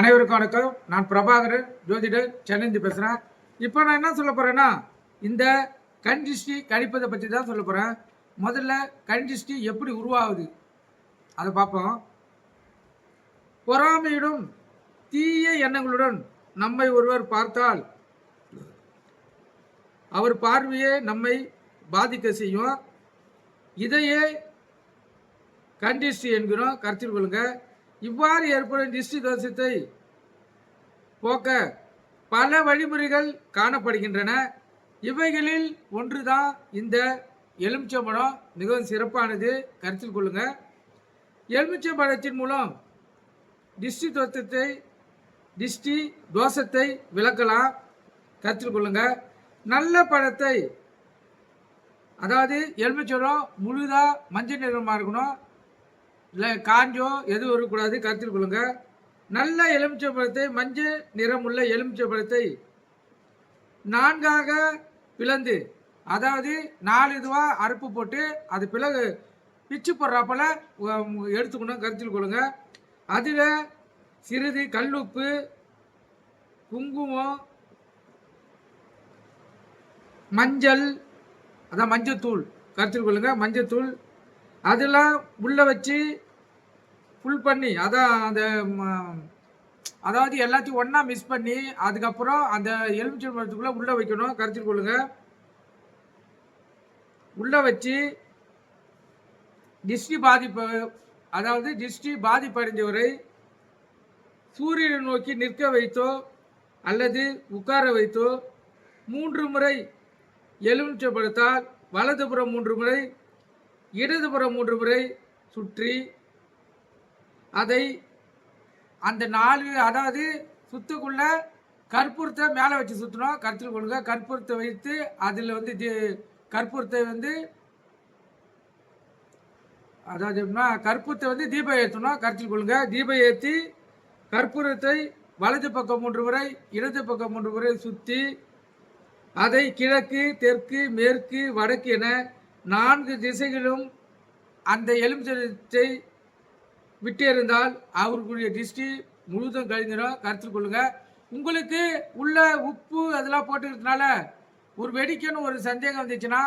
அனைவருக்கும் வணக்கம். நான் பிரபாகரன் ஜோதிடர் சென்னைந்து பேசுகிறேன் இப்போ நான் என்ன சொல்ல போகிறேன்னா இந்த கண் திருஷ்டி பற்றி தான் சொல்ல போகிறேன் முதல்ல கண் திருஷ்டி எப்படி உருவாகுது? அதை பார்ப்போம். பொறாமையுடன் தீய எண்ணங்களுடன் நம்மை ஒருவர் பார்த்தால் அவர் பார்வையே நம்மை பாதிக்க செய்யும். இதையே கண்டிஷ்டி என்கிறோம். கருத்தில் கொள்ளுங்கள் இவ்வாறு ஏற்படும் திருஷ்டி தோஷத்தை போக்க பல வழிமுறைகள் காணப்படுகின்றன. இவைகளில் ஒன்றுதான் இந்த எலுமிச்சம்பழம். மிகவும் சிறப்பானது. கருத்தில் கொள்ளுங்க. எலுமிச்சம்பழத்தின் மூலம் திஷ்டி தோஷத்தை திஷ்டி தோஷத்தை விளக்கலாம். கருத்தில் கொள்ளுங்க. நல்ல பழத்தை அதாவது எலுமிச்சம்பழம் முழுதாக மஞ்சள் நிறமாக இருக்கணும். இல்லை காஞ்சோ எதுவும் இருக்கக்கூடாது கருத்தில் கொள்ளுங்க. நல்ல எலுமிச்சை பழத்தை மஞ்சள் நிறமுள்ள எலுமிச்சை பழத்தை நான்காக பிளந்து அதாவது நாலு இதுவாக அறுப்பு போட்டு அது பிளகு பிச்சு போடுறாப்பல எடுத்துக்கணும் கருத்தில் கொள்ளுங்க. அதில் சிறிது கல்லுப்பு குங்குமம் மஞ்சள் அதான் மஞ்சத்தூள் கருத்தில் கொள்ளுங்க மஞ்சத்தூள் அதெல்லாம் உள்ளே வச்சு ஃபுல் பண்ணி அதான் அந்த ம- அதாவது எல்லாத்தையும் ஒன்றா மிஸ் பண்ணி அதுக்கப்புறம் அந்த எலுமிச்சை மரத்துக்குள்ளே உள்ளே வைக்கணும். கருத்தில் கொள்ளுங்க. உள்ளே வச்சு டிஸ்டி பாதிப்பு அதாவது டிஸ்டி பாதிப்படைந்தவரை சூரியனை நோக்கி நிற்க வைத்தோ அல்லது உட்கார வைத்தோ மூன்று முறை எலுமிச்சை படுத்தால் வலதுபுறம் மூன்று முறை இடதுபுறம் மூன்று முறை சுற்றி அதை அந்த நாலு அதாவது சுத்துக்குள்ள கற்பூரத்தை மேலே வச்சு சுற்றணும் கருத்தில் கொள்ளுங்க. கற்பூரத்தை வைத்து அதில் வந்து கற்பூரத்தை வந்து அதாவது எப்படின்னா கற்பூரத்தை வந்து தீபம் ஏற்றணும். கருத்தில் கொள்ளுங்க. தீபம் ஏற்றி கற்பூரத்தை வலது பக்கம் மூன்று முறை இடது பக்கம் மூன்று முறை சுற்றி அதை கிழக்கு தெற்கு மேற்கு வடக்கு என நான்கு திசைகளும் அந்த எலுமிச்சை விட்டு இருந்தால் அவர்களுடைய டிஸ்டி முழுதும் கழிஞ்சிடும் கருத்தில் கொள்ளுங்கள் உங்களுக்கு உள்ள உப்பு அதெல்லாம் போட்டுக்கிறதுனால ஒரு வெடிக்கன்னு ஒரு சந்தேகம் வந்துச்சுன்னா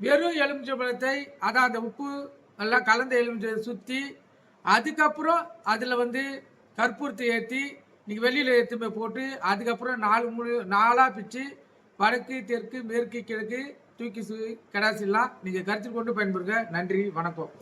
வெறும் எலுமிச்சை பழத்தை அதான் அந்த உப்பு எல்லாம் கலந்த எலுமிச்சை சுற்றி அதுக்கப்புறம் அதில் வந்து கற்பூரத்தை ஏற்றி நீங்கள் வெளியில் ஏற்றுமே போய் போட்டு அதுக்கப்புறம் நாலு முழு நாலாக பிச்சு வடக்கு தெற்கு மேற்கு கிழக்கு தூக்கி சு நீங்கள் கருத்தில் கொண்டு பயன்படுங்க நன்றி வணக்கம்.